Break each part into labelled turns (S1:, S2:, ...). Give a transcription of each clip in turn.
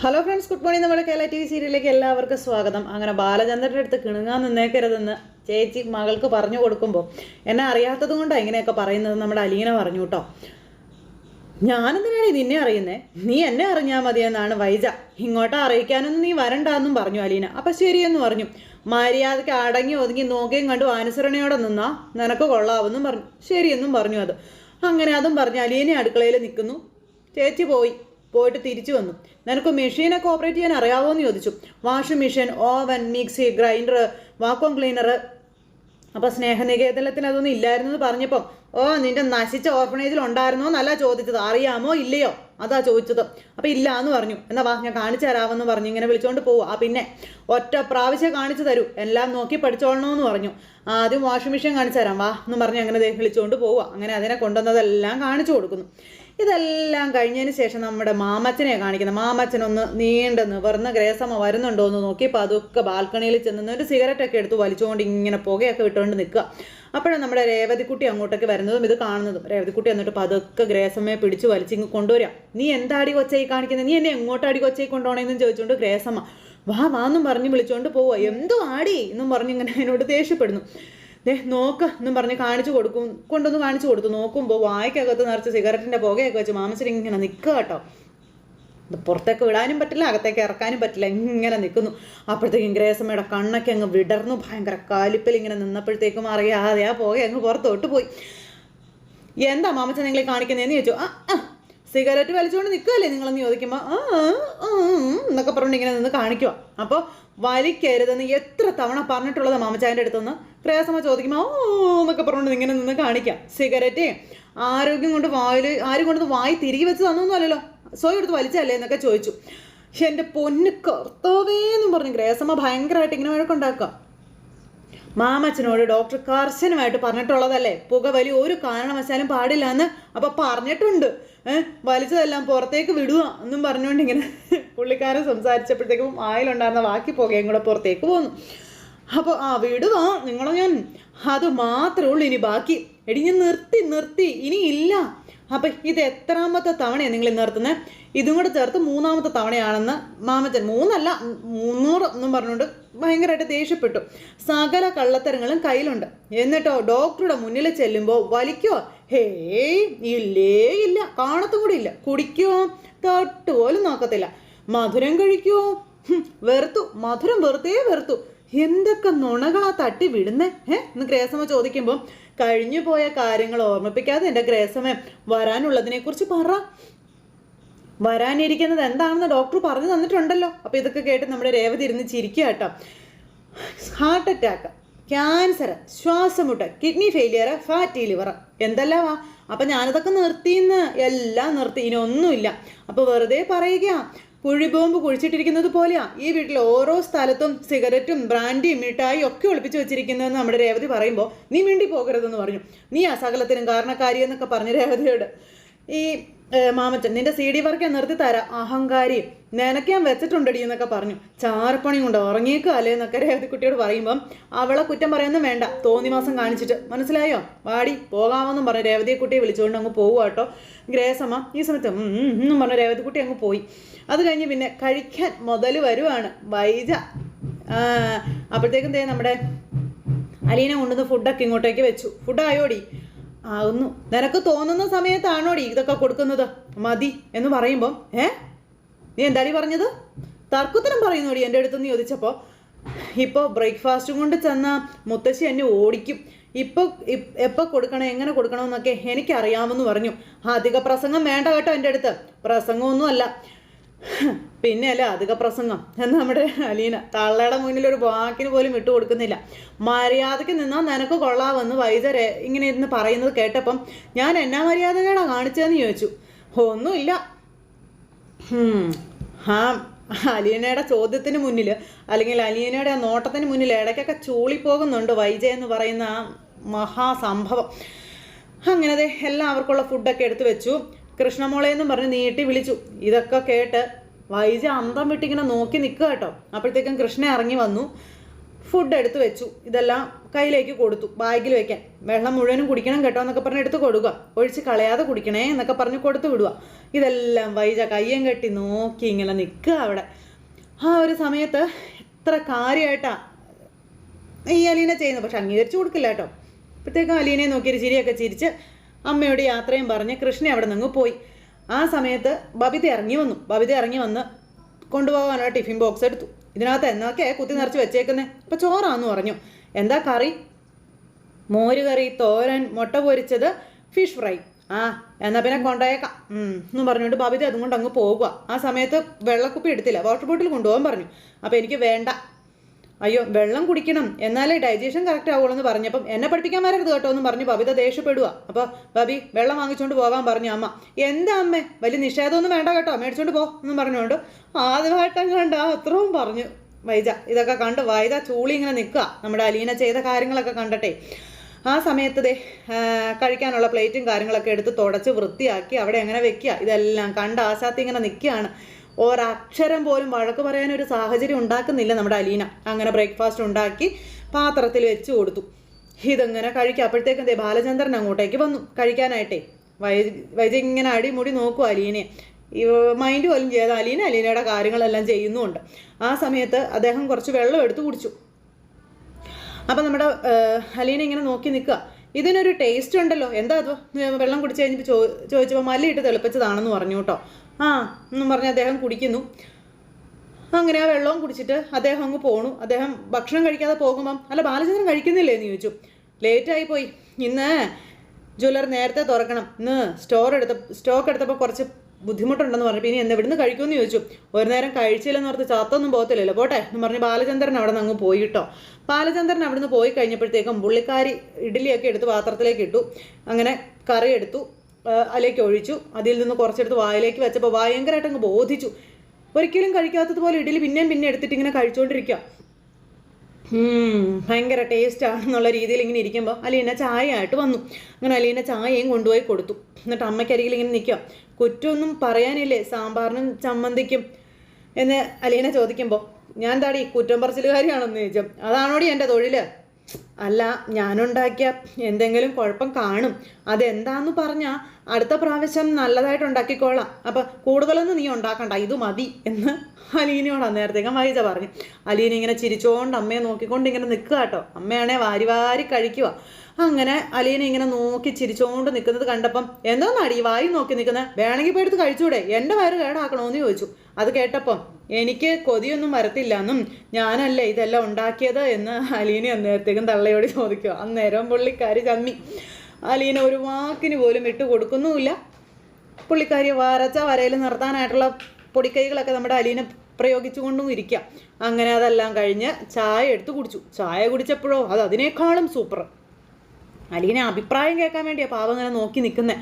S1: Hello friends good morning നമ്മുടെ Kerala T V സീരിയലിലേക്ക് എല്ലാവർക്കും സ്വാഗതം. അങ്ങനെ ബാലചന്ദ്രന്റെ അടുത്ത് കിണുങ്ങാൻ നിന്നേക്കരുതെന്ന് ചേച്ചി മകൾക്ക് പറഞ്ഞു കൊടുക്കുമ്പോൾ എന്നെ അറിയാത്തത് കൊണ്ടാണ് ഇങ്ങനെയൊക്കെ പറയുന്നത് നമ്മുടെ അലീന പറഞ്ഞു കേട്ടോ. ഞാനെന്തിനാണ് നിന്നെ അറിയുന്നേ? നീ എന്നെ അറിഞ്ഞാൽ മതിയെന്നാണ് വൈജ. ഇങ്ങോട്ട് അറിയിക്കാനൊന്നും നീ വരണ്ടെന്നും പറഞ്ഞു അലീന. അപ്പം ശരിയെന്ന് പറഞ്ഞു. മര്യാദയ്ക്ക് അടങ്ങി ഒതുങ്ങി നോക്കുകയും കണ്ടു അനുസരണയോടെ നിന്നാ നിനക്ക് കൊള്ളാവെന്നും പറഞ്ഞു. ശരിയെന്നും പറഞ്ഞു അത്. അങ്ങനെ അതും പറഞ്ഞു അലീന അടുക്കളയിൽ നിൽക്കുന്നു. ചേച്ചി പോയി. പോയിട്ട് തിരിച്ചു വന്നു. നിനക്ക് മെഷീനൊക്കെ ഓപ്പറേറ്റ് ചെയ്യാൻ അറിയാവോ എന്ന് ചോദിച്ചു. Washing machine oven mixie grinder vacuum cleaner അപ്പോൾ സ്നേഹനികേതനത്തിൽ അതൊന്നും ഇല്ലായിരുന്നു എന്ന് പറഞ്ഞപ്പോൾ ഓ നിന്റെ നശിച്ച ഓർഫണേജിൽ ഉണ്ടായിരുന്നോ എന്നല്ല ചോദിച്ചത്. അറിയാമോ ഇല്ലയോ? അതാ ചോദിച്ചത്. അപ്പോൾ ഇല്ല എന്ന് പറഞ്ഞു. എന്നാ വാ ഞാൻ കാണിച്ചു തരാമെന്ന് പറഞ്ഞു. ഇങ്ങനെ വിളിച്ചുകൊണ്ട് പോവുക ആ പിന്നെ ഒറ്റ പ്രാവശ്യം കാണിച്ചു തരൂ. എല്ലാം നോക്കി പഠിച്ചോളണമെന്ന് പറഞ്ഞു. ആദ്യം വാഷിംഗ് മെഷീൻ കാണിച്ചു തരാം. വാ എന്ന് പറഞ്ഞ് അങ്ങനെ വിളിച്ചുകൊണ്ട് പോവുക അങ്ങനെ അതിനെ കൊണ്ടുവന്നതെല്ലാം കാണിച്ചു കൊടുക്കുന്നു. ഇതെല്ലാം കഴിഞ്ഞതിന് ശേഷം നമ്മുടെ മാമച്ചനെ കാണിക്കുന്നത്. മാമച്ചനൊന്ന് നീണ്ട് നിവർന്ന് ഗ്രേസമ്മ വരുന്നുണ്ടോ എന്ന് നോക്കി പതുക്കെ ബാൽക്കണിയിൽ ചെന്ന് ഒരു സിഗരറ്റ് ഒക്കെ എടുത്ത് വലിച്ചുകൊണ്ട് ഇങ്ങനെ പുകയൊക്കെ വിട്ടുകൊണ്ട് നിൽക്കുക. അപ്പോഴാണ് നമ്മുടെ രേവതിക്കുട്ടി അങ്ങോട്ടൊക്കെ വരുന്നതും ഇത് കാണുന്നതും. രേവതിക്കുട്ടി എന്നിട്ട് പതുക്കെ ഗ്രേസമ്മയെ പിടിച്ച് വലിച്ചിങ്ങ് കൊണ്ടുവരാം. നീ എന്താടി കൊച്ചായി കാണിക്കുന്നത് നീ എന്നെ എങ്ങോട്ടാടി കൊച്ചായി കൊണ്ടുപോകണമെന്നും ചോദിച്ചുകൊണ്ട് ഗ്രേസമ്മ വാ വാന്നും പറഞ്ഞ് വിളിച്ചുകൊണ്ട് പോവുക എന്തോ ആടി? എന്നും പറഞ്ഞ് ഇങ്ങനെ അതിനോട് ദേഷ്യപ്പെടുന്നു. ദേ നോക്ക് എന്നും പറഞ്ഞ് കാണിച്ചു കൊടുക്കും കൊണ്ടൊന്ന് കാണിച്ചു കൊടുത്തു. നോക്കുമ്പോൾ വായ്ക്കകത്ത് നിറച്ച് സിഗരറ്റിന്റെ പുകയൊക്കെ വെച്ച് മാമച്ചൻ ഇങ്ങനെ നിൽക്കുക കേട്ടോ. പുറത്തേക്ക് വിടാനും പറ്റില്ല അകത്തേക്ക് ഇറക്കാനും പറ്റില്ല ഇങ്ങനെ നിൽക്കുന്നു അപ്പോഴത്തേക്കും ഗ്രേസമ്മയുടെ കണ്ണൊക്കെ അങ്ങ് വിടർന്നു ഭയങ്കര കാലിപ്പിൽ ഇങ്ങനെ നിന്നപ്പോഴത്തേക്കും അറിയാതെ ആ പുക അങ്ങ് പുറത്തോട്ട് പോയി. എന്താ മാമച്ചൻ നിങ്ങളെ കാണിക്കുന്നതെന്ന് ചോദിച്ചു? ആ സിഗരറ്റ് വലിച്ചുകൊണ്ട് നിൽക്കുകയല്ലേ നിങ്ങളെന്ന് ചോദിക്കുമ്പോൾ എന്നൊക്കെ പറഞ്ഞു ഇങ്ങനെ നിന്ന് കാണിക്കുക അപ്പോൾ വലിക്കരുതെന്ന് എത്ര തവണ പറഞ്ഞിട്ടുള്ളത് മാമച്ചായന്റെ അടുത്തുനിന്ന് പ്രയാസമ ചോദിക്കുമ്പോൾ ഓ എന്നൊക്കെ പറഞ്ഞുകൊണ്ട് ഇങ്ങനെ നിന്ന് കാണിക്കാം. സിഗരറ്റ് ആരോഗ്യം കൊണ്ട് വായിൽ ആരും കൊണ്ട് വായി തിരികെ വെച്ച് തന്നൊന്നുമല്ലല്ലോ സ്വയം എടുത്ത് വലിച്ചല്ലേ എന്നൊക്കെ ചോദിച്ചു. എന്റെ പൊന്ന് കർത്താവേന്നും പറഞ്ഞു ഗ്രേസമ്മ ഭയങ്കരമായിട്ട് ഇങ്ങനെ വഴക്കുണ്ടാക്കുക. മാമച്ചനോട് ഡോക്ടർ കർശനമായിട്ട് പറഞ്ഞിട്ടുള്ളതല്ലേ? പുകവലി ഒരു കാരണവശാലും പാടില്ല എന്ന് അപ്പൊ പറഞ്ഞിട്ടുണ്ട്. വലിച്ചതെല്ലാം പുറത്തേക്ക് വിടുക എന്നും പറഞ്ഞുകൊണ്ട് ഇങ്ങനെ പുള്ളിക്കാരൻ സംസാരിച്ചപ്പോഴത്തേക്കും ആയിലുണ്ടായിരുന്ന ബാക്കി പുകയും കൂടെ പുറത്തേക്ക് പോന്നു. അപ്പോൾ ആ വിടുക നിങ്ങളെ ഞാൻ. അത് മാത്രമേ ഉള്ളൂ ഇനി ബാക്കി. എടി ഞാൻ നിർത്തി നിർത്തി. ഇനി ഇല്ല. അപ്പം ഇത് എത്രാമത്തെ തവണയാണ് നിങ്ങൾ നിർത്തുന്നത് ഇതും കൂടെ ചേർത്ത് മൂന്നാമത്തെ തവണയാണെന്ന് മാമച്ചൻ മൂന്നല്ല മുന്നൂറ് എന്നും പറഞ്ഞുകൊണ്ട് ഭയങ്കരമായിട്ട് ദേഷ്യപ്പെട്ടു. സകല കള്ളത്തരങ്ങളും കയ്യിലുണ്ട്. എന്നിട്ടോ ഡോക്ടറുടെ മുന്നിൽ ചെല്ലുമ്പോൾ വലിക്കോ? ഹേയ് ഇല്ലേ ഇല്ല കാണത്തും കൂടി ഇല്ല. കുടിക്കോ? തൊട്ട് പോലും നോക്കത്തില്ല. മധുരം കഴിക്കോ? ഹും, വെറുത്തു. മധുരം വെറുതെ വെറുത്തു. എന്തൊക്കെ നുണകളാ തട്ടി വിടുന്നേ? ഏ എന്ന് ഗ്രേസമ്മ ചോദിക്കുമ്പോൾ കഴിഞ്ഞു പോയ കാര്യങ്ങൾ ഓർമ്മിപ്പിക്കാതെ എന്റെ ഗ്രേസമ്മ വരാനുള്ളതിനെക്കുറിച്ച് പറ. വരാനിരിക്കുന്നത് എന്താണെന്ന് ഡോക്ടർ പറഞ്ഞു തന്നിട്ടുണ്ടല്ലോ. അപ്പോൾ ഇതൊക്കെ കേട്ട് നമ്മുടെ രേവതി ഇരുന്ന് ചിരിക്കുക കേട്ടോ. ഹാർട്ട് അറ്റാക്ക് ക്യാൻസർ ശ്വാസമുട്ട് കിഡ്നി ഫെയിലിയർ ഫാറ്റി ലിവർ എന്തെല്ലാമാ അപ്പം ഞാനതൊക്കെ നിർത്തിയെന്ന്. എല്ലാം നിർത്തി. ഇനി ഒന്നുമില്ല. അപ്പോൾ വെറുതെ പറയുക. കുഴിബോംബ് കുഴിച്ചിട്ടിരിക്കുന്നത് പോലെയാ. ഈ വീട്ടിൽ ഓരോ സ്ഥലത്തും സിഗരറ്റും ബ്രാൻഡിയും മിഠായി ഒക്കെ ഒളിപ്പിച്ച് വെച്ചിരിക്കുന്നതെന്ന് നമ്മുടെ രേവതി പറയുമ്പോൾ നീ മിണ്ടി പോകരുതെന്ന് പറഞ്ഞു. നീ ആ സകലത്തിനും കാരണക്കാരി എന്നൊക്കെ പറഞ്ഞു രേവതിയോട്. ഈ മാമച്ചൻ നിന്റെ സി ഡി വർക്ക് ഞാൻ നിർത്തി തരാം. അഹങ്കാരി. നിനക്ക് ഞാൻ വെച്ചിട്ടുണ്ടടി എന്നൊക്കെ പറഞ്ഞു. ചാർപ്പണി കൊണ്ട് ഉറങ്ങിയേക്കുക അല്ലേ എന്നൊക്കെ രേവതിക്കുട്ടിയോട് പറയുമ്പം അവളെ കുറ്റം പറയുന്നു വേണ്ട. തോന്നി മാസം കാണിച്ചിട്ട്. മനസ്സിലായോ? വാടി പോകാമെന്നും പറഞ്ഞു രേവതിയെ കുട്ടിയെ വിളിച്ചുകൊണ്ട് അങ്ങ് പോവുക കേട്ടോ. ഗ്രേസമ്മ ഈ സമയത്ത് എന്നും പറഞ്ഞു രേവതിക്കുട്ടി അങ്ങ് പോയി. അത് കഴിഞ്ഞ് പിന്നെ കഴിക്കാൻ മുതൽ വരുവാണ്. വൈജ. അപ്പോഴത്തേക്കും നമ്മുടെ അലീന കൊണ്ടുവന്ന് ഫുഡൊക്കെ ഇങ്ങോട്ടേക്ക് വെച്ചു. ഫുഡ് ആയോടി? ആവുന്നു. നിനക്ക് തോന്നുന്ന സമയത്താണോടി ഇതൊക്കെ കൊടുക്കുന്നത്? മതി എന്ന് പറയുമ്പം ഏ? നീ എന്താടി പറഞ്ഞത്? തർക്കുത്തരം പറയുന്നോടി എന്റെ അടുത്ത് ചോദിച്ചപ്പോൾ ഇപ്പോൾ ബ്രേക്ക്ഫാസ്റ്റും കൊണ്ട് ചെന്ന മുത്തശ്ശി എന്നെ ഓടിക്കും. ഇപ്പോൾ എപ്പോൾ കൊടുക്കണം എങ്ങനെ കൊടുക്കണമെന്നൊക്കെ എനിക്കറിയാമെന്ന് പറഞ്ഞു. അധിക പ്രസംഗം വേണ്ട കേട്ടോ എന്റെ അടുത്ത്. പ്രസംഗമൊന്നുമല്ല. പിന്നെ അല്ല അധിക പ്രസംഗം. എന്ന് നമ്മുടെ അലീന തള്ളയുടെ മുന്നിൽ ഒരു വാക്കിന് പോലും ഇട്ട് കൊടുക്കുന്നില്ല. മര്യാദയ്ക്ക് നിന്നാൽ നിനക്ക് കൊള്ളാമെന്ന് വൈദ്യരെ ഇങ്ങനെ ഇരുന്ന് പറയുന്നത് കേട്ടപ്പം ഞാൻ എന്നാ മര്യാദകേടാ കാണിച്ചതെന്ന് ചോദിച്ചു. ഒന്നുമില്ല. ആ അലീനയുടെ ചോദ്യത്തിന് മുന്നിൽ അല്ലെങ്കിൽ അലീനയുടെ ആ നോട്ടത്തിന് മുന്നിൽ ഇടയ്ക്കൊക്കെ ചൂളിപ്പോകുന്നുണ്ട് വൈജയ എന്ന് പറയുന്ന ആ മഹാസംഭവം. അങ്ങനെ ദേ എല്ലാവർക്കുള്ള ഫുഡൊക്കെ എടുത്തു വെച്ചു. കൃഷ്ണമോളെ എന്നും പറഞ്ഞ് നീട്ടി വിളിച്ചു. ഇതൊക്കെ കേട്ട് വൈജ അന്തം വിട്ടിങ്ങനെ നോക്കി നിൽക്കുക കേട്ടോ. അപ്പോഴത്തേക്കും കൃഷ്ണ ഇറങ്ങി വന്നു. ഫുഡ് എടുത്ത് വെച്ചു. ഇതെല്ലാം കയ്യിലേക്ക് കൊടുത്തു. ബാഗിൽ വെക്കാൻ. വെള്ളം മുഴുവനും കുടിക്കണം കേട്ടോ എന്നൊക്കെ പറഞ്ഞ് എടുത്ത് കൊടുക്കുക. ഒഴിച്ച് കളയാതെ കുടിക്കണേ എന്നൊക്കെ പറഞ്ഞ് കൊടുത്തു വിടുക. ഇതെല്ലാം വൈജ കയ്യം കെട്ടി നോക്കി ഇങ്ങനെ നിൽക്കുക അവിടെ. ആ ഒരു സമയത്ത് എത്ര കാര്യമായിട്ടാ ഈ അലീന ചെയ്യുന്നത്. പക്ഷെ അംഗീകരിച്ചു കൊടുക്കില്ല കേട്ടോ. അപ്പോഴത്തേക്കും അലീനെ നോക്കിയൊരു ചിരിയൊക്കെ ചിരിച്ച് അമ്മയോട് യാത്രയും പറഞ്ഞ് കൃഷ്ണ അവിടെ നിന്ന് പോയി. ആ സമയത്ത് ബബിത ഇറങ്ങി വന്നു. ബബിത ഇറങ്ങി വന്ന് കൊണ്ടുപോകാനുള്ള ടിഫിൻ ബോക്സ് എടുത്തു. ഇതിനകത്ത് എന്നൊക്കെ കുത്തി നിറച്ച് വെച്ചേക്കുന്നേ. ഇപ്പം ചോറാന്ന് പറഞ്ഞു. എന്താ കറി? മോര് കറി തോരൻ മുട്ട പൊരിച്ചത് ഫിഷ് ഫ്രൈ. ആ എന്നാൽ പിന്നെ കൊണ്ടുപോയേക്കാം എന്ന് പറഞ്ഞുകൊണ്ട് ബബിത അതും കൊണ്ട് അങ്ങ് പോകുക ആ സമയത്ത് വെള്ളക്കുപ്പി എടുത്തില്ല. വാട്ടർ ബോട്ടിൽ കൊണ്ടുപോകാൻ പറഞ്ഞു. അപ്പോൾ എനിക്ക് വേണ്ട. അയ്യോ വെള്ളം കുടിക്കണം. എന്നാലേ ഡൈജഷൻ കറക്റ്റ് ആവുള്ളൂ എന്ന് പറഞ്ഞപ്പം എന്നെ പഠിപ്പിക്കാൻ വരരുത് കേട്ടോ എന്ന് പറഞ്ഞു ബബിത ദേഷ്യപ്പെടുക അപ്പോൾ ബബി വെള്ളം വാങ്ങിച്ചുകൊണ്ട് പോകാൻ പറഞ്ഞു അമ്മ. എന്താ അമ്മേ? വലിയ നിഷേധമൊന്നും വേണ്ട കേട്ടോ. മേടിച്ചോണ്ട് പോ എന്ന് പറഞ്ഞുകൊണ്ട് ആദ്യമായിട്ടും കണ്ട അത്രയും പറഞ്ഞു. വൈജ ഇതൊക്കെ കണ്ട് വൈദ ചൂളി ഇങ്ങനെ നിൽക്കുക. നമ്മുടെ അലീന ചെയ്ത കാര്യങ്ങളൊക്കെ കണ്ടട്ടെ. ആ സമയത്ത് ദേ കഴിക്കാനുള്ള പ്ലേറ്റും കാര്യങ്ങളൊക്കെ എടുത്ത് തുടച്ച് വൃത്തിയാക്കി അവിടെ എങ്ങനെ വെക്കുക? ഇതെല്ലാം കണ്ട് ആശാത്തി ഇങ്ങനെ നിൽക്കുകയാണ്. ഒരക്ഷരം പോലും വഴക്ക് പറയാൻ ഒരു സാഹചര്യം ഉണ്ടാക്കുന്നില്ല നമ്മുടെ അലീന. അങ്ങനെ ബ്രേക്ക്ഫാസ്റ്റ് ഉണ്ടാക്കി പാത്രത്തിൽ വെച്ച് കൊടുത്തു. ഇതെങ്ങനെ കഴിക്കുക അപ്പോഴത്തേക്കും ദേ ബാലചന്ദ്രൻ അങ്ങോട്ടേക്ക് വന്നു. കഴിക്കാനായിട്ടേ. വൈ വൈജ ഇങ്ങനെ അടിമുടി നോക്കും അലീനെ മൈൻഡ് പോലും ചെയ്ത അലീന അലീനയുടെ കാര്യങ്ങളെല്ലാം ചെയ്യുന്നുമുണ്ട്. ആ സമയത്ത് അദ്ദേഹം കുറച്ച് വെള്ളം എടുത്ത് കുടിച്ചു. അപ്പം നമ്മുടെ അലീന ഇങ്ങനെ നോക്കി നിൽക്കുക. ഇതിനൊരു ടേസ്റ്റ് ഉണ്ടല്ലോ. എന്താ അത്? വെള്ളം കുടിച്ച് കഴിഞ്ഞപ്പോൾ ചോ ചോദിച്ചപ്പോൾ മല്ലിയിട്ട് തിളപ്പിച്ചതാണെന്ന് പറഞ്ഞു കേട്ടോ. ആ എന്നും പറഞ്ഞ് അദ്ദേഹം കുടിക്കുന്നു. അങ്ങനെ ആ വെള്ളവും കുടിച്ചിട്ട് അദ്ദേഹം അങ്ങ് പോണു. അദ്ദേഹം ഭക്ഷണം കഴിക്കാതെ പോകുമ്പം അല്ല ബാലചന്ദ്രൻ കഴിക്കുന്നില്ലേ? എന്ന് ചോദിച്ചു. ലേറ്റായി പോയി ഇന്ന് ജ്വല്ലർ നേരത്തെ തുറക്കണം. ഇന്ന് സ്റ്റോർ എടുത്ത സ്റ്റോക്ക് എടുത്തപ്പോൾ കുറച്ച് ബുദ്ധിമുട്ടുണ്ടെന്ന് പറഞ്ഞു. പിന്നെ എന്ന് ഇവിടുന്ന് കഴിക്കുമെന്ന് ചോദിച്ചു. ഒരു നേരം കഴിച്ചില്ലെന്ന് ഓർത്ത് ചാത്തൊന്നും പോകത്തില്ലല്ലോ. പോട്ടെ എന്ന് പറഞ്ഞ് ബാലചന്ദ്രൻ അവിടെ നിന്ന് അങ്ങ് പോയി കേട്ടോ. ബാലചന്ദ്രൻ അവിടെ നിന്ന് പോയി കഴിഞ്ഞപ്പോഴത്തേക്കും പുള്ളിക്കാരി ഇഡ്ഡലിയൊക്കെ എടുത്ത് പാത്രത്തിലേക്ക് ഇട്ടു. അങ്ങനെ കറി എടുത്തു. അതിലേക്ക് ഒഴിച്ചു. അതിൽ നിന്ന് കുറച്ചെടുത്ത് വായിലേക്ക് വെച്ചപ്പോൾ ഭയങ്കരമായിട്ട് അങ്ങ് ബോധിച്ചു. ഒരിക്കലും കഴിക്കാത്തതുപോലെ ഇഡലി പിന്നെയും പിന്നെ എടുത്തിട്ട് ഇങ്ങനെ കഴിച്ചുകൊണ്ടിരിക്കുക ഭയങ്കര ടേസ്റ്റ് ആണെന്നുള്ള രീതിയിൽ ഇങ്ങനെ ഇരിക്കുമ്പോൾ അലീന ചായയായിട്ട് വന്നു. അങ്ങനെ അലീന ചായയും കൊണ്ടുപോയി കൊടുത്തു. എന്നിട്ട് അമ്മയ്ക്കരികിൽ ഇങ്ങനെ നിൽക്കുക കുറ്റമൊന്നും പറയാനില്ലേ? സാമ്പാറിനും ചമ്മന്തിക്കും. എന്ന് അലീന ചോദിക്കുമ്പോൾ ഞാൻ താടി കുറ്റം പറച്ചിലുകാരിയാണെന്ന് ചോദിച്ചു അതാണോടി എന്റെ തൊഴിൽ അല്ല ഞാനുണ്ടാക്കിയ എന്തെങ്കിലും കുഴപ്പം കാണും. അതെന്താന്ന് പറഞ്ഞാൽ അടുത്ത പ്രാവശ്യം നല്ലതായിട്ട് ഉണ്ടാക്കിക്കോളാം. അപ്പം കൂടുതലൊന്നും നീ ഉണ്ടാക്കണ്ട ഇത് മതി എന്ന് അലീനയോട് അന്നേരത്തേക്കും വൈജ പറഞ്ഞു. അലീന ഇങ്ങനെ ചിരിച്ചോണ്ട് അമ്മയെ നോക്കിക്കൊണ്ട് ഇങ്ങനെ നിൽക്കുക കേട്ടോ. അമ്മയാണെ വാരി വാരി കഴിക്കുക. അങ്ങനെ അലീന ഇങ്ങനെ നോക്കി ചിരിച്ചോണ്ട് നിൽക്കുന്നത് കണ്ടപ്പം എന്തോന്നാടി വായി നോക്കി നിൽക്കുന്നത് വേണമെങ്കിൽ പോയി എടുത്ത് കഴിച്ചൂടെ? എന്റെ വയറ് കേടാക്കണമെന്ന് ചോദിച്ചു. അത് കേട്ടപ്പം എനിക്ക് കൊതിയൊന്നും വരത്തില്ല എന്നും ഞാനല്ലേ ഇതെല്ലാം ഉണ്ടാക്കിയത് എന്ന് അലീന അന്നേരത്തേക്കും തള്ളയോട് ചോദിക്കുക. അന്നേരം പുള്ളിക്കാരി ചമ്മി. അലീന ഒരു വാക്കിന് പോലും ഇട്ട് കൊടുക്കുന്നുമില്ല. പുള്ളിക്കാരി വരച്ച വരയിൽ നിർത്താനായിട്ടുള്ള പൊടിക്കൈകളൊക്കെ നമ്മുടെ അലീന പ്രയോഗിച്ചുകൊണ്ടും ഇരിക്കുക അങ്ങനെ അതെല്ലാം കഴിഞ്ഞ് ചായ എടുത്ത് കുടിച്ചു. ചായ കുടിച്ചപ്പോഴോ? അത് അതിനേക്കാളും സൂപ്പർ. അലീന അഭിപ്രായം കേൾക്കാൻ വേണ്ടിയാണ് പാവം ഇങ്ങനെ നോക്കി നിൽക്കുന്നത്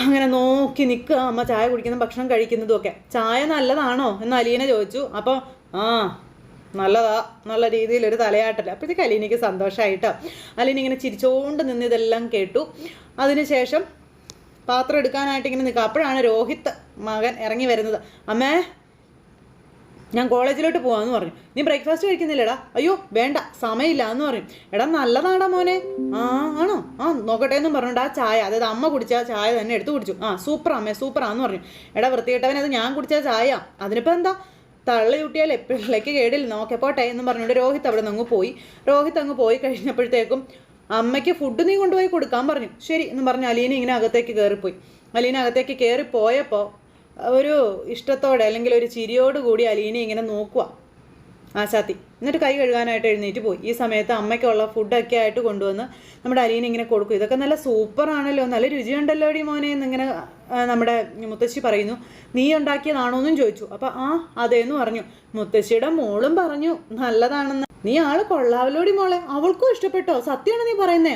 S1: അങ്ങനെ നോക്കി നിൽക്കുക. അമ്മ ചായ കുടിക്കുന്ന ഭക്ഷണം കഴിക്കുന്നതും ഒക്കെ ചായ നല്ലതാണോ? എന്ന് അലീന ചോദിച്ചു. അപ്പോൾ ആ നല്ലതാ. നല്ല രീതിയിൽ ഒരു തലയാട്ടല്ല. അപ്പോഴത്തേക്ക് അലീനയ്ക്ക് സന്തോഷമായിട്ടോ അലീന ഇങ്ങനെ ചിരിച്ചോണ്ട് നിന്ന് ഇതെല്ലാം കേട്ടു. അതിനുശേഷം പാത്രം എടുക്കാനായിട്ട് ഇങ്ങനെ നിൽക്കുക. അപ്പോഴാണ് രോഹിത് മകൻ ഇറങ്ങി വരുന്നത്. അമ്മേ ഞാൻ കോളേജിലോട്ട് പോവാന്ന് പറഞ്ഞു. നീ ബ്രേക്ക്ഫാസ്റ്റ് കഴിക്കുന്നില്ലടാ. അയ്യോ വേണ്ട സമയമില്ല എന്ന് പറയും. എടാ നല്ലതാടാ മോനെ. ആ ആണോ? ആ നോക്കട്ടെ എന്നും പറഞ്ഞിട്ട് ആ ചായ അതായത് അമ്മ കുടിച്ച ചായ തന്നെ എടുത്തു കുടിച്ചു. ആ സൂപ്പർ അമ്മേ സൂപ്പറാന്ന് പറഞ്ഞു. എടാ വൃത്തികെട്ടവൻ അത് ഞാൻ കുടിച്ച ചായ. അതിനിപ്പോൾ എന്താ? തള്ളി കുട്ടിയാൽ പിള്ളേക്ക് കേടില്ല. നോക്കെ പോട്ടെ എന്നും പറഞ്ഞുകൊണ്ട് രോഹിത് അവിടെ നിന്ന് പോയി. രോഹിത് അങ്ങ് പോയി കഴിഞ്ഞപ്പോഴത്തേക്കും അമ്മയ്ക്ക് ഫുഡ് നീ കൊണ്ടുപോയി കൊടുക്കാൻ പറഞ്ഞു. ശരി എന്ന് പറഞ്ഞ് അലീന ഇങ്ങനെ അകത്തേക്ക് കയറിപ്പോയി അലീന അകത്തേക്ക് കയറി പോയപ്പോൾ ഒരു ഇഷ്ടത്തോടെ അല്ലെങ്കിൽ ഒരു ചിരിയോട് കൂടി അലീന ഇങ്ങനെ നോക്കുക ആശാത്തി. എന്നിട്ട് കൈ കഴുകാനായിട്ട് എഴുന്നേറ്റ് പോയി. ഈ സമയത്ത് അമ്മയ്ക്കുള്ള ഫുഡൊക്കെ ആയിട്ട് കൊണ്ടുവന്ന് നമ്മുടെ അലീന ഇങ്ങനെ കൊടുക്കും. ഇതൊക്കെ നല്ല സൂപ്പറാണല്ലോ. നല്ല രുചിയുണ്ടല്ലോ ഡി മോനെ എന്നിങ്ങനെ നമ്മുടെ മുത്തശ്ശി പറയുന്നു. നീ ഉണ്ടാക്കിയതാണോ എന്നും ചോദിച്ചു. അപ്പം ആ അതേന്ന് പറഞ്ഞു. മുത്തശ്ശിയുടെ മോളും പറഞ്ഞു നല്ലതാണെന്ന്. നീ ആൾ കൊള്ളാവലോടി മോളെ. അവൾക്കും ഇഷ്ടപ്പെട്ടോ? സത്യമാണ് നീ പറയുന്നേ.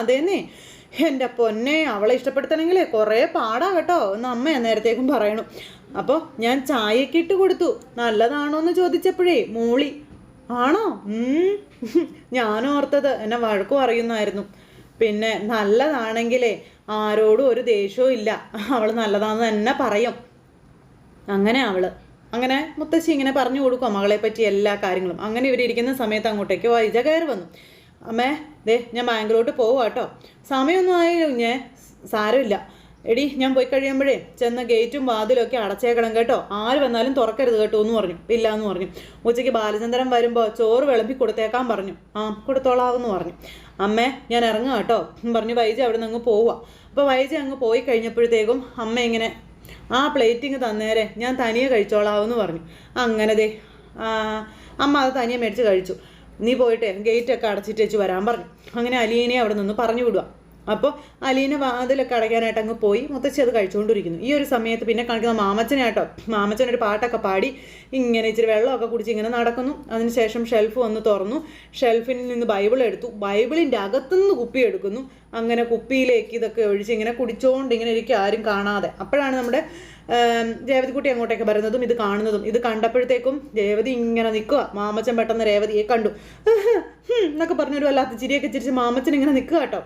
S1: അതേന്നേ. എന്റെ പൊന്നെ അവളെ ഇഷ്ടപ്പെടുത്തണമെങ്കിൽ കുറേ പാടാ കേട്ടോ. എന്ന് അമ്മ നേരത്തേക്കും പറയണു. അപ്പോൾ ഞാൻ ചായയ്ക്ക് ഇട്ട് കൊടുത്തു. നല്ലതാണോ എന്ന് ചോദിച്ചപ്പോഴേ മൂളി ആണോ. ഞാൻ ഓർത്തത് എന്നെ വഴക്കു പറയുന്നായിരുന്നു. പിന്നെ നല്ലതാണെങ്കിലേ ആരോടും ഒരു ദേഷ്യവും ഇല്ല. അവൾ നല്ലതാണെന്ന് തന്നെ പറയും. അങ്ങനെ അവൾ. അങ്ങനെ മുത്തശ്ശി ഇങ്ങനെ പറഞ്ഞു കൊടുക്കും. മകളെ പറ്റി എല്ലാ കാര്യങ്ങളും. അങ്ങനെ ഇവരിയ്ക്കുന്ന സമയത്ത് അങ്ങോട്ടേക്ക് വൈജ കയറി വന്നു. അമ്മേ ദേ ഞാൻ ബാങ്കിലോട്ട് പോവുക കേട്ടോ. സമയമൊന്നും ആയില്ല കുഞ്ഞേ സാരമില്ല. എടി ഞാൻ പോയി കഴിയുമ്പോഴേ ചെന്ന ഗേറ്റും വാതിലും ഒക്കെ അടച്ചേക്കണം കേട്ടോ. ആര് വന്നാലും തുറക്കരുത് കേട്ടോ എന്ന് പറഞ്ഞു. ഇല്ല എന്ന് പറഞ്ഞു. ഉച്ചയ്ക്ക് ബാലചന്ദ്രൻ വരുമ്പോൾ ചോറ് വിളമ്പി കൊടുത്തേക്കാൻ പറഞ്ഞു. ആ കൊടുത്തോളാവെന്ന് പറഞ്ഞു. അമ്മേ ഞാൻ ഇറങ്ങുക കേട്ടോ. പറഞ്ഞു വൈജ അവിടെ നിന്ന് അങ്ങ് പോവുക അപ്പോൾ വൈജ അങ്ങ് പോയി കഴിഞ്ഞപ്പോഴത്തേക്കും അമ്മ ഇങ്ങനെ ആ പ്ലേറ്റിങ് തന്നേരെ. ഞാൻ തനിയെ കഴിച്ചോളാവെന്ന് പറഞ്ഞു. അങ്ങനെ ദേ അമ്മ അത് തനിയെ മേടിച്ച് കഴിച്ചു. നീ പോയിട്ട് ഗേറ്റൊക്കെ അടച്ചിട്ട് വെച്ച് വരാൻ പറഞ്ഞു. അങ്ങനെ അലീനെ അവിടെ നിന്ന് പറഞ്ഞു വിടുക. അപ്പോൾ അലീന വാതിലൊക്കെ അടയ്ക്കാനായിട്ട് അങ്ങ് പോയി. മുത്തശ്ശി അത് കഴിച്ചുകൊണ്ടിരിക്കുന്നു. ഈ ഒരു സമയത്ത് പിന്നെ കാണിക്കുന്ന മാമച്ചനാട്ടോ മാമച്ചൻ ഒരു പാട്ടൊക്കെ പാടി ഇങ്ങനെ ഇച്ചിരി വെള്ളമൊക്കെ കുടിച്ച് ഇങ്ങനെ നടക്കുന്നു. അതിനുശേഷം ഷെൽഫ് വന്ന് തുറന്നു. ഷെൽഫിൽ നിന്ന് ബൈബിൾ എടുത്തു. ബൈബിളിന്റെ അകത്തുനിന്ന് കുപ്പി എടുക്കുന്നു. അങ്ങനെ കുപ്പിയിലേക്ക് ഇതൊക്കെ ഒഴിച്ച് ഇങ്ങനെ കുടിച്ചുകൊണ്ട് ഇങ്ങനെ ഇരിക്കും ആരും കാണാതെ. അപ്പോഴാണ് നമ്മുടെ രേവതിക്കുട്ടി അങ്ങോട്ടേക്ക് വരുന്നതും ഇത് കാണുന്നതും. ഇത് കണ്ടപ്പോഴത്തേക്കും രേവതി ഇങ്ങനെ നിൽക്കുക മാമച്ചൻ പെട്ടെന്ന് രേവതിയെ കണ്ടു. എന്നൊക്കെ പറഞ്ഞൊരു വല്ലാത്ത ചിരിയൊക്കെ ചിരിച്ച് മാമച്ചൻ ഇങ്ങനെ നിൽക്കുക കേട്ടോ.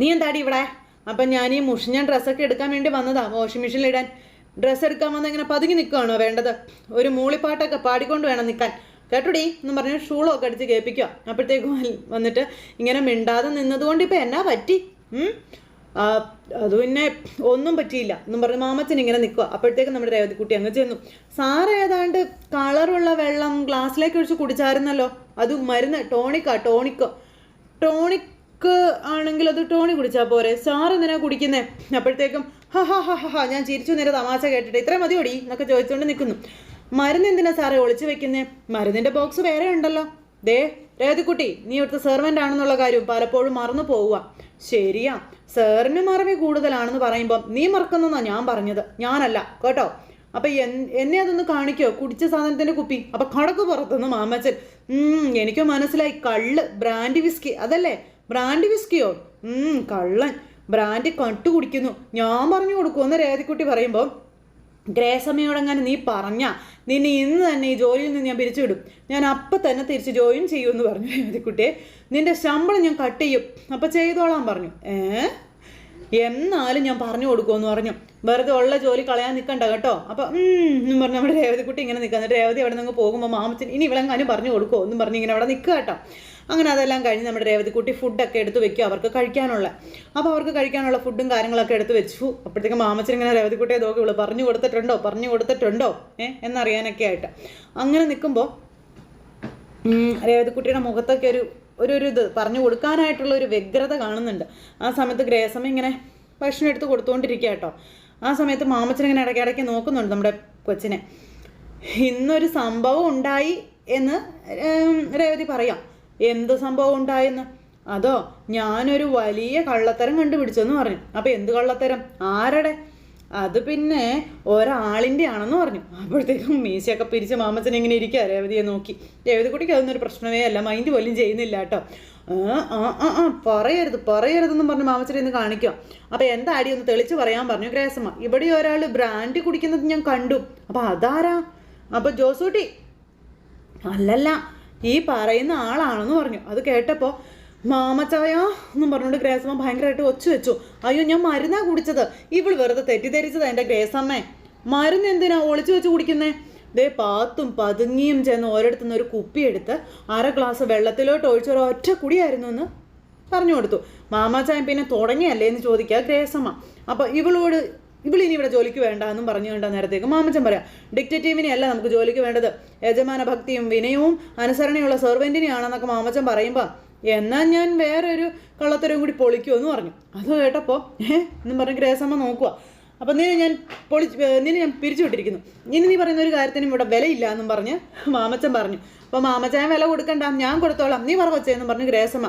S1: നീ എന്താടി ഇവിടെ? അപ്പം ഞാൻ ഈ മുഷിഞ്ഞ ഡ്രസ്സൊക്കെ എടുക്കാൻ വേണ്ടി വന്നതാ വാഷിംഗ് മെഷീനിൽ ഇടാൻ. ഡ്രസ്സ് എടുക്കാൻ വന്ന ഇങ്ങനെ പതുങ്ങി നിൽക്കുകയാണോ വേണ്ടത്? ഒരു മൂളിപ്പാട്ടൊക്കെ പാടിക്കൊണ്ട് വേണം നിൽക്കാൻ കേട്ടോടി എന്ന് പറഞ്ഞ് ഷൂളൊക്കെ അടിച്ച് കേൾപ്പിക്കുക അപ്പോഴത്തേക്കും വന്നിട്ട് ഇങ്ങനെ മിണ്ടാതെ നിന്നതുകൊണ്ട് ഇപ്പം എന്നാ പറ്റി? അത് പിന്നെ ഒന്നും പറ്റിയില്ല. എന്നും പറഞ്ഞ് മാമച്ചൻ ഇങ്ങനെ നിൽക്കുക അപ്പോഴത്തേക്കും നമ്മുടെ രേവതിക്കുട്ടി അങ്ങ് ചെന്നു. സാറ് ഏതാണ്ട് കളറുള്ള വെള്ളം ഗ്ലാസ്സിലേക്ക് ഒഴിച്ച് കുടിച്ചായിരുന്നല്ലോ. അത് മരുന്ന് ടോണിക്കാ ടോണിക്ക്. ടോണിക്ക് ആണെങ്കിൽ അത് ടോണി കുടിച്ചാൽ പോരെ. സാർ എന്തിനാ കുടിക്കുന്നേ? അപ്പോഴത്തേക്കും ഹ ഹ ഹ ഹ ഞാൻ ചിരിച്ചു നേരെ തമാശ കേട്ടിട്ട് ഇത്ര മതിയോടി? എന്നൊക്കെ ചോദിച്ചുകൊണ്ട് നിൽക്കുന്നു. മരുന്ന് എന്തിനാ സാറേ ഒളിച്ചു വെക്കുന്നേ? മരുന്നിന്റെ ബോക്സ് വേറെ ഉണ്ടല്ലോ. ദേ രേവതിക്കുട്ടി നീ ഇവിടുത്തെ സെർവന്റ് ആണെന്നുള്ള കാര്യം പലപ്പോഴും മറന്നു പോവുക. ശരിയാ സാറിന് മറവി കൂടുതലാണെന്ന് പറയുമ്പോൾ നീ മറക്കുന്നെന്നാ ഞാൻ പറഞ്ഞത്. ഞാനല്ല കേട്ടോ? അപ്പൊ എന്നെ അതൊന്ന് കാണിക്കോ? കുടിച്ച സാധനത്തിന്റെ കുപ്പി. അപ്പൊ കടക്ക് പുറത്തുനിന്ന് മാമച്ചൻ എനിക്ക് മനസ്സിലായി കള്ള് ബ്രാൻഡ് വിസ്കി അതല്ലേ? ബ്രാൻഡ് വിസ്കിയോ കള്ളൻ ബ്രാൻഡ് കട്ടു കുടിക്കുന്നു ഞാൻ പറഞ്ഞു കൊടുക്കുമെന്ന് രേതിക്കുട്ടി പറയുമ്പോൾ ഗ്രേസമ്മയോടങ്ങനെ നീ പറഞ്ഞ നിന്നെ ഇന്ന് തന്നെ ഈ ജോലിയിൽ നിന്ന് ഞാൻ പിരിച്ചുവിടും. ഞാൻ അപ്പം തന്നെ തിരിച്ച് ജോയിൻ ചെയ്യുമെന്ന് പറഞ്ഞു. രേവതിക്കുട്ടിയെ നിന്റെ ശമ്പളം ഞാൻ കട്ട് ചെയ്യും. അപ്പം ചെയ്തോളാൻ പറഞ്ഞു. ഏ? എന്നാലും ഞാൻ പറഞ്ഞു കൊടുക്കുമെന്ന് പറഞ്ഞു. വെറുതെ ഉള്ള ജോലി കളയാൻ നിൽക്കണ്ട കേട്ടോ. അപ്പം എന്നും പറഞ്ഞു നമ്മുടെ രേവതിക്കുട്ടി ഇങ്ങനെ നിൽക്കുക. എന്നിട്ട് രേവതി അവിടെ നിന്ന് പോകുമ്പോൾ മാമച്ചൻ ഇനി ഇവളെങ്ങാനും പറഞ്ഞു കൊടുക്കുമോ എന്നും പറഞ്ഞ് ഇങ്ങനെ അവിടെ നിൽക്കുക കേട്ടോ. അങ്ങനെ അതെല്ലാം കഴിഞ്ഞ് നമ്മുടെ രേവതിക്കുട്ടി ഫുഡൊക്കെ എടുത്ത് വെക്കും അവർക്ക് കഴിക്കാനുള്ള. അപ്പോൾ അവർക്ക് കഴിക്കാനുള്ള ഫുഡും കാര്യങ്ങളൊക്കെ എടുത്ത് വെച്ചു. അപ്പോഴത്തേക്കും മാമച്ചൻ ഇങ്ങനെ രേവതിക്കുട്ടിയെ നോക്കി ഇവൾ പറഞ്ഞു കൊടുത്തിട്ടുണ്ടോ? പറഞ്ഞു കൊടുത്തിട്ടുണ്ടോ? ഏ എന്നറിയാനൊക്കെ ആയിട്ട്. അങ്ങനെ നിൽക്കുമ്പോൾ രേവതിക്കുട്ടിയുടെ മുഖത്തൊക്കെ ഒരു ഒരു ഒരു ഇത് പറഞ്ഞു കൊടുക്കാനായിട്ടുള്ള ഒരു വ്യഗ്രത കാണുന്നുണ്ട്. ആ സമയത്ത് ഗ്രേസമ്മ ഇങ്ങനെ ഭക്ഷണം എടുത്ത് കൊടുത്തുകൊണ്ടിരിക്കുക കേട്ടോ ആ സമയത്ത് മാമച്ചൻ ഇങ്ങനെ ഇടയ്ക്കിടയ്ക്ക് നോക്കുന്നുണ്ട് നമ്മുടെ കൊച്ചിനെ. ഇന്നൊരു സംഭവം ഉണ്ടായി എന്ന് രേവതി പറയാം. എന്ത് സംഭവം ഉണ്ടായെന്ന്? അതോ ഞാനൊരു വലിയ കള്ളത്തരം കണ്ടുപിടിച്ചെന്ന് പറഞ്ഞു. അപ്പം എന്ത് കള്ളത്തരം? ആരുടെ? അത് പിന്നെ ഒരാളിന്റെ ആണെന്ന് പറഞ്ഞു. അപ്പോഴത്തേക്കും മീശയൊക്കെ പിരിച്ച് മാമച്ചൻ എങ്ങനെ ഇരിക്കുക രേവതിയെ നോക്കി. രേവതിക്കുട്ടിക്ക് അതൊന്നും ഒരു പ്രശ്നമേ അല്ല. മൈൻഡ് പോലും ചെയ്യുന്നില്ല കേട്ടോ. ആ ആ ആ പറയരുത് പറയരുതെന്നും പറഞ്ഞ് മാമച്ചനെ ഇന്ന് കാണിക്കുക അപ്പോൾ എന്താ അടി? ഒന്ന് തെളിച്ച് പറയാൻ പറഞ്ഞു ഗ്രേസമ്മ. ഇവിടെ ഒരാൾ ബ്രാൻഡ് കുടിക്കുന്നത് ഞാൻ കണ്ടു. അപ്പോൾ അതാരാ? അപ്പോൾ ജോസൂട്ടി. അല്ലല്ല ഈ പറയുന്ന ആളാണെന്ന് പറഞ്ഞു. അത് കേട്ടപ്പോൾ മാമച്ചായ എന്നും പറഞ്ഞുകൊണ്ട് ഗ്രേസമ്മ ഭയങ്കരമായിട്ട് ഒച്ചു വെച്ചു. അയ്യോ ഞാൻ മരുന്നാ കുടിച്ചത്. ഇവൾ വെറുതെ തെറ്റിദ്ധരിച്ചത് എന്റെ ഗ്രേസമ്മേ. മരുന്ന് എന്തിനാ ഒളിച്ചു വെച്ച് കുടിക്കുന്നേ? ദേ പാത്തും പതുങ്ങിയും ചെന്ന് ഓരോരുത്തുനിന്ന് ഒരു കുപ്പി എടുത്ത് അര ഗ്ലാസ് വെള്ളത്തിലോട്ട് ഒഴിച്ച ഒരു ഒറ്റ കുടിയായിരുന്നു എന്ന് പറഞ്ഞു കൊടുത്തു. മാമാച്ചായൻ പിന്നെ തുടങ്ങിയല്ലേ എന്ന് ചോദിക്കുക ഗ്രേസമ്മ. അപ്പോൾ ഇവളോട് ഇവളിനി ഇവിടെ ജോലിക്ക് വേണ്ട എന്നും പറഞ്ഞു കണ്ട നേരത്തേക്ക് മാമച്ചൻ പറയാം. ഡിക്റ്റേറ്റീവിനെ അല്ല നമുക്ക് ജോലിക്ക് വേണ്ടത്. യജമാന ഭക്തിയും വിനയവും അനുസരണയുള്ള സെർവന്റിനെയാണെന്നൊക്കെ മാമച്ചൻ പറയുമ്പോൾ എന്നാൽ ഞാൻ വേറൊരു കള്ളത്തരവും കൂടി പൊളിക്കുമെന്ന് പറഞ്ഞു. അത് കേട്ടപ്പോൾ ഏഹ് എന്നും പറഞ്ഞ് ഗ്രേസമ്മ നോക്കുക അപ്പം നിന്നെ ഞാൻ പൊളി നിന്നെ ഞാൻ പിരിച്ചു വിട്ടിരിക്കുന്നു. ഇനി നീ പറയുന്ന ഒരു കാര്യത്തിനും ഇവിടെ വിലയില്ല എന്നും പറഞ്ഞ് മാമച്ചൻ പറഞ്ഞു. അപ്പോൾ മാമച്ചായൻ വില കൊടുക്കണ്ട ഞാൻ കൊടുത്തോളാം. നീ പറ കൊച്ചേന്നും പറഞ്ഞ് ഗ്രേസമ്മ.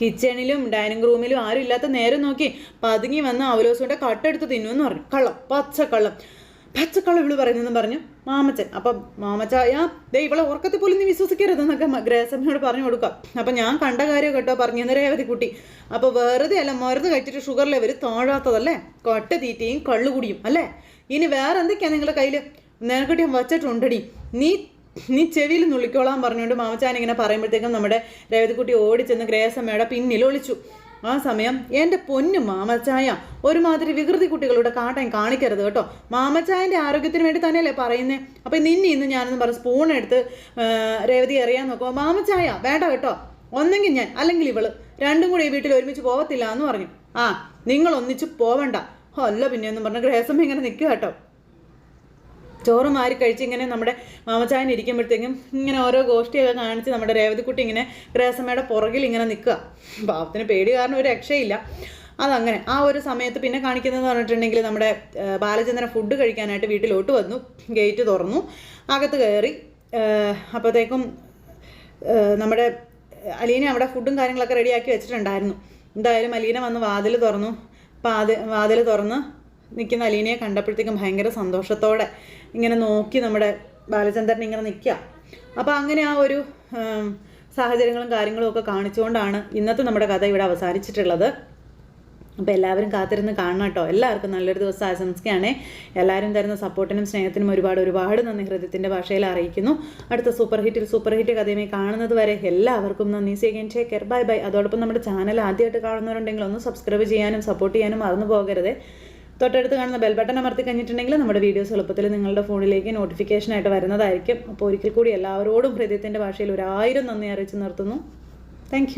S1: കിച്ചണിലും ഡൈനിങ് റൂമിലും ആരും ഇല്ലാത്ത നേരം നോക്കി പതുങ്ങി വന്ന് അവലോസുകൊണ്ട് കട്ടെടുത്ത് തിന്നുമെന്ന് പറഞ്ഞു. കള്ളം പച്ചക്കള്ളം പച്ചക്കള്ളം ഇവൾ പറയുന്നതെന്ന് പറഞ്ഞു മാമച്ചൻ. അപ്പം മാമച്ചായ ദേ ഇവളെ ഉറക്കത്തിൽ പോലും നീ വിശ്വസിക്കരുതെന്നൊക്കെ എന്നൊക്കെ ഗ്രേസമ്മയോട് പറഞ്ഞു കൊടുക്കാം. അപ്പം ഞാൻ കണ്ട കാര്യം കേട്ടോ പറഞ്ഞു രേവതി കുട്ടി. അപ്പോൾ വെറുതെ അല്ല മരുന്ന് കഴിച്ചിട്ട് ഷുഗർ ലെവൽ താഴാത്തതല്ലേ? കൊട്ട തീറ്റയും കള്ളുകുടിയും അല്ലേ? ഇനി വേറെ എന്തൊക്കെയാണ് നിങ്ങളുടെ കയ്യിൽ നിനക്കിട്ട് ഞാൻ വച്ചിട്ടുണ്ടടി. നീ നീ ചെവിയിൽ നുള്ളിക്കോളാൻ പറഞ്ഞുകൊണ്ട് മാമച്ചാൻ ഇങ്ങനെ പറയുമ്പോഴത്തേക്കും നമ്മുടെ രേവതിക്കുട്ടി ഓടിച്ചെന്ന് ഗ്രേസമ്മയുടെ പിന്നിൽ ഒളിച്ചു. ആ സമയം എന്റെ പൊന്നു മാമച്ചായ ഒരുമാതിരി വികൃതി കുട്ടികളുടെ കാട്ടം കാണിക്കരുത് കേട്ടോ. മാമച്ചായന്റെ ആരോഗ്യത്തിന് വേണ്ടി തന്നെയല്ലേ പറയുന്നത് അപ്പം നിന്നെ ഇന്ന് ഞാനൊന്ന് പറഞ്ഞു സ്പൂൺ എടുത്ത് രേവതി എറിയാൻ നോക്കുമ്പോൾ മാമച്ചായ വേണ്ട കേട്ടോ. ഒന്നെങ്കിൽ ഞാൻ അല്ലെങ്കിൽ ഇവൾ. രണ്ടും കൂടി ഈ വീട്ടിൽ ഒരുമിച്ച് പോകത്തില്ല എന്ന് പറഞ്ഞു. ആ നിങ്ങൾ ഒന്നിച്ച് പോവണ്ട. അല്ല പിന്നെ ഒന്നും പറഞ്ഞ ഗ്രഹസം ഇങ്ങനെ നിൽക്കുക കേട്ടോ. ചോറ് മാറി കഴിച്ച് ഇങ്ങനെ നമ്മുടെ മാമച്ചായൻ ഇരിക്കുമ്പോഴത്തേക്കും ഇങ്ങനെ ഓരോ ഗോഷ്ടിയൊക്കെ കാണിച്ച് നമ്മുടെ രേവതിക്കുട്ടി ഇങ്ങനെ ഗ്രഹസമ്മയുടെ പുറകിൽ ഇങ്ങനെ നിൽക്കുക. പാവത്തിന് പേടി കാരണം ഒരു രക്ഷയില്ല. അതങ്ങനെ. ആ ഒരു സമയത്ത് പിന്നെ കാണിക്കുന്നതെന്ന് പറഞ്ഞിട്ടുണ്ടെങ്കിൽ നമ്മുടെ ബാലചന്ദ്രൻ ഫുഡ് കഴിക്കാനായിട്ട് വീട്ടിലോട്ട് വന്നു. ഗേറ്റ് തുറന്നു. അകത്ത് കയറി അപ്പോഴത്തേക്കും നമ്മുടെ അലീന അവിടെ ഫുഡും കാര്യങ്ങളൊക്കെ റെഡിയാക്കി വെച്ചിട്ടുണ്ടായിരുന്നു. എന്തായാലും അലീന വന്ന് വാതിൽ തുറന്നു. പാതി വാതിൽ തുറന്ന് നിൽക്കുന്ന അലീനയെ കണ്ടപ്പോഴത്തേക്കും ഭയങ്കര സന്തോഷത്തോടെ ഇങ്ങനെ നോക്കി നമ്മുടെ ബാലചന്ദ്രൻ ഇങ്ങനെ നിൽക്കുക അപ്പോൾ അങ്ങനെ ആ ഒരു സാഹചര്യങ്ങളും കാര്യങ്ങളും ഒക്കെ കാണിച്ചുകൊണ്ടാണ് ഇന്നത്തെ നമ്മുടെ കഥ ഇവിടെ അവസാനിച്ചിട്ടുള്ളത്. അപ്പോൾ എല്ലാവരും കാത്തിരുന്ന് കാണണം കേട്ടോ. എല്ലാവർക്കും നല്ലൊരു ദിവസം ആശംസിക്കുകയാണ്. എല്ലാവരും തരുന്ന സപ്പോർട്ടിനും സ്നേഹത്തിനും ഒരുപാട് ഒരുപാട് നന്ദി. ഹൃദയത്തിന്റെ ഭാഷയിൽ അറിയിക്കുന്നു. അടുത്ത സൂപ്പർ ഹിറ്റിൽ സൂപ്പർ ഹിറ്റ് കഥയുമായി കാണുന്നത് വരെ എല്ലാവർക്കും നന്ദി. സേകൻ ടേക്ക് കെയർ. Bye bye. അതോടൊപ്പം നമ്മുടെ ചാനൽ ആദ്യമായിട്ട് കാണുന്നവരുണ്ടെങ്കിൽ ഒന്ന് സബ്സ്ക്രൈബ് ചെയ്യാനും സപ്പോർട്ട് ചെയ്യാനും മറന്നു പോകരുത്. തൊട്ടടുത്ത് കാണുന്ന ബെൽ ബട്ടൺ അമർത്തി കഴിഞ്ഞിട്ടുണ്ടെങ്കിൽ നമ്മുടെ വീഡിയോസ് എളുപ്പത്തിൽ നിങ്ങളുടെ ഫോണിലേക്ക് നോട്ടിഫിക്കേഷനായിട്ട് വരുന്നതായിരിക്കും. അപ്പോൾ ഒരിക്കൽ കൂടി എല്ലാവരോടും ഹൃദയത്തിന്റെ ഭാഷയിൽ ഒരായിരം നന്ദി അറിയിച്ച് നിർത്തുന്നു. താങ്ക്